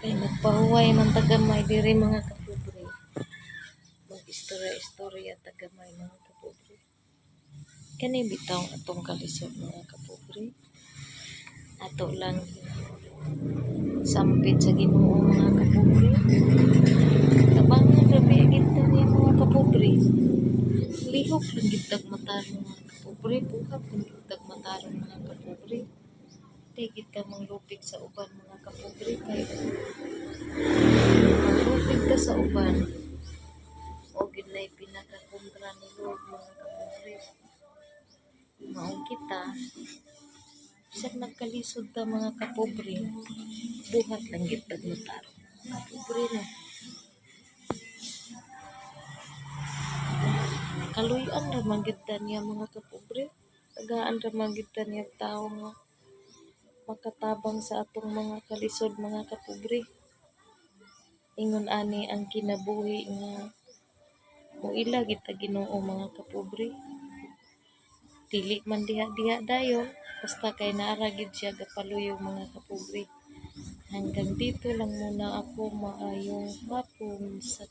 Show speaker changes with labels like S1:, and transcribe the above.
S1: Kay nagpahuway man tagamay diri mga kapobre. Mag-istorya-istorya tagamay mga kapobre. Kani bitaw atong kalisod mga kapobre. Ato lang sampit sa Ginoo mga kapobre. Tabangan grabe kita niya mga kapobre. Lihok lang gitag matarong mga kapobre. Buhat lang gitag matarong mga kapobre. Tigit ka manglupig sa uban mga kapobre. Kay manglupig ka sa uban. O ginay pinakakontra ni Lord mga kapobre. Maong kita. Sa nagkalisod ta mga kapobre. Buhat lang gitag matarong. Kapobre na. kaluyan ra man gid ta niya mga kapobre tagaan ra man gid ta niya tao nga makatabang sa atong mga kalisod mga kapobre ingon ani ang kinabuhi nga muila gid ta Ginoo mga kapobre. Dili man diha-diha dayon basta kay naara gid siya gapaluyo mga kapobre. Hanggang dito lang muna ako maayong hapon sa